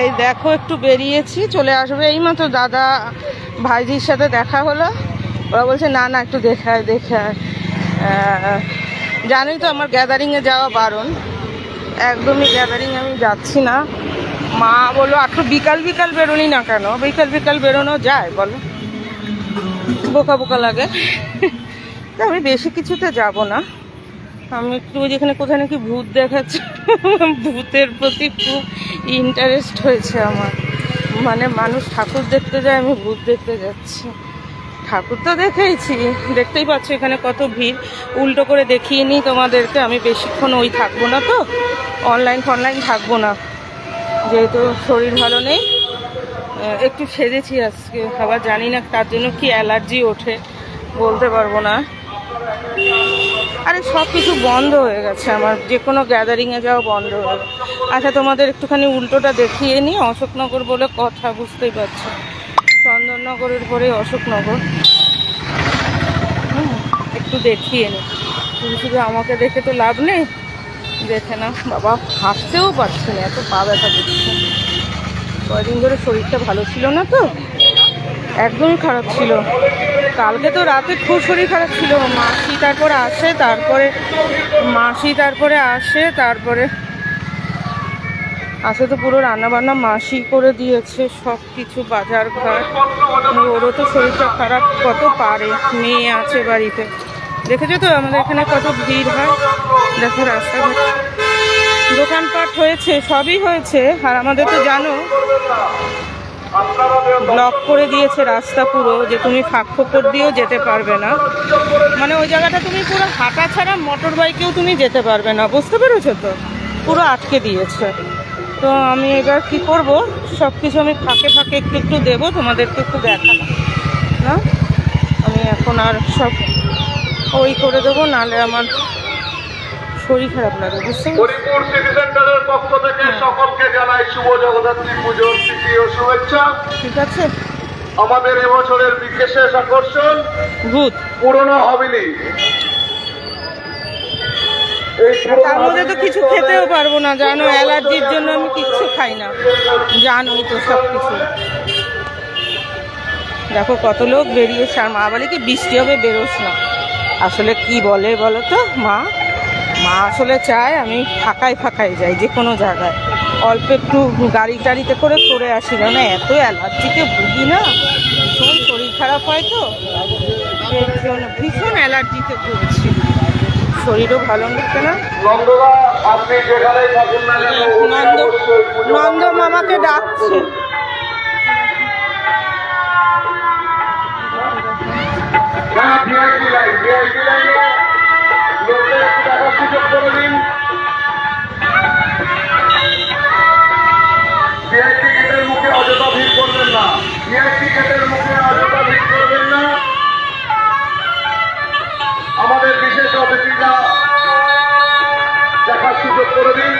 এই দেখো, একটু বেরিয়েছি, চলে আসবে। এইমাত্র দাদা ভাইজির সাথে দেখা হলো। ওরা বলছে, না না, একটু দেখায় দেখায় জানোই তো, আমার গ্যাদারিংয়ে যাওয়া বারণ। একদমই গ্যাদারিং আমি যাচ্ছি না। মা বলো একটু বিকাল বিকাল বেরোনি না কেন? বিকাল বিকাল বেরোনো যায়, বলো। বোকা বোকা লাগে। আমি বেশি কিছুতে যাব না। আমি একটু যেখানে কোথায় নাকি ভূত দেখাচ্ছে, ভূতের প্রতি খুব ইন্টারেস্ট হয়েছে আমার। মানে মানুষ ঠাকুর দেখতে যায়, আমি ভূত দেখতে যাচ্ছি। ঠাকুর তো দেখেইছি, দেখতেই পাচ্ছ এখানে কত ভিড়। উল্টো করে দেখিয়ে নিই তোমাদেরকে, আমি বেশিক্ষণ ওই থাকব না তো অনলাইন ফনলাইন থাকব না। যেহেতু শরীর ভালো নেই একটু সেজেছি আজকে। আবার জানি না তার জন্য কি অ্যালার্জি ওঠে, বলতে পারব না। আরে সব কিছু বন্ধ হয়ে গেছে আমার। যে কোনো গ্যাদারিংয়ে যাওয়া বন্ধ হয়ে গেছে। আচ্ছা তোমাদের একটুখানি উল্টোটা দেখিয়ে নিই। অশোকনগর বলে কথা বুঝতেই পারছ। চন্দননগরের পরে অশোকনগর। একটু দেখিয়ে নিই। শুধু শুধু আমাকে দেখে তো লাভ নেই। দেখে না বাবা, হাসতেও পারছি না। এত পা ব্যথা দিচ্ছে কয়দিন ধরে শরীরটা ভালো ছিল না তো। একদমই খারাপ ছিল। কালকে তো রাতে খুব শরীর খারাপ ছিল। মাসি তারপরে আসে, তারপরে মাসি তারপরে আসে তারপরে আসে তো পুরো রান্নাবান্না মাসি করে দিয়েছে সব কিছু বাজার ঘাট ওরও তো শরীরটা খারাপ, কত পারে, মেয়ে আছে বাড়িতে। দেখেছ তো আমাদের এখানে কত ভিড় হয়? দেখো রাস্তাঘাট। দোকানপাট হয়েছে, সবই হয়েছে। আর আমাদের তো জানো ব্লক করে দিয়েছে রাস্তা পুরো, যে তুমি ফাঁক ফোকর দিয়েও যেতে পারবে না। মানে ওই জায়গাটা তুমি পুরো হাঁটা ছাড়া মোটর বাইকেও তুমি যেতে পারবে না, বুঝতে পেরেছ তো? পুরো আটকে দিয়েছে। তো আমি এবার কি করব? সব কিছু আমি ফাঁকে ফাঁকে একটু একটু দেবো, তোমাদেরকে একটু দেখানো না? আমি এখন আর সব ওই করে দেবো নাহলে আমার শরীর খারাপ লাগে পেরেছ? হরিপুর সিটি সেন্টারের পক্ষ থেকে সকলকে জানাই শুভ জগদ্ধাত্রী পুজোর ও শুভেচ্ছা। ঠিক আছে। আমাদের এবছরের বিশেষ আকর্ষণ ভূত। পুরনো হাবিলি তার মধ্যে তো কিছু খেতেও পারব না জানো অ্যালার্জির জন্য আমি কিচ্ছু খাই না। জানোই তো সব কিছু দেখো কত লোক বেরিয়েছে আর মা বলে কি বৃষ্টি হবে বেরোস না। আসলে কি বলে বলো তো মা? মা আসলে চায় আমি ফাঁকায় ফাঁকায় যাই যে কোনো জায়গায়। অল্প একটু গাড়ি টাড়িতে করে করে আসি না এত অ্যালার্জিতে ভুগি না। ভীষণ শরীর খারাপ হয় তো। ভীষণ অ্যালার্জিতে ভুগছি। শরীরও ভালো লাগছে না। কেন নন্দ নন্দ মামাকে ডাকছে। হ্যাঁ ভিআইপি লাইন ভিআইপি বিশেষ অতিথিরা দেখার সুযোগ করে দিন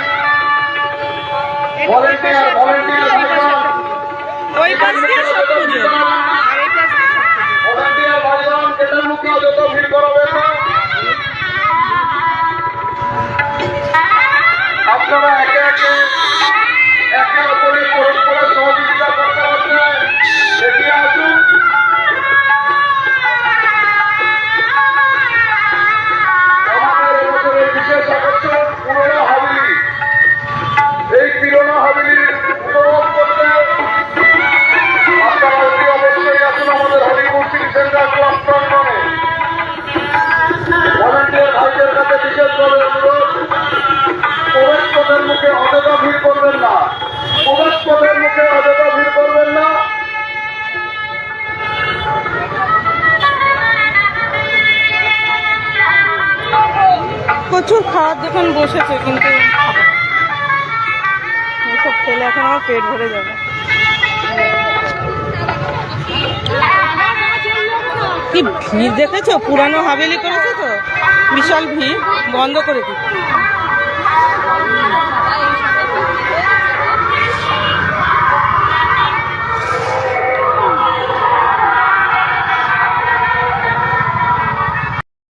ভলেন্টিয়ার ভলেন্টিয়ার ভিড় করবেন না ভিড় না প্রচুর খাওয়ার দোকান বসেছে, কিন্তু। খেলে এখন আমার পেট ভরে যাবে কি ভিড় দেখেছ? পুরানো হাভেলি করেছে তো? বিশাল ভিড় বন্ধ করে দিচ্ছে।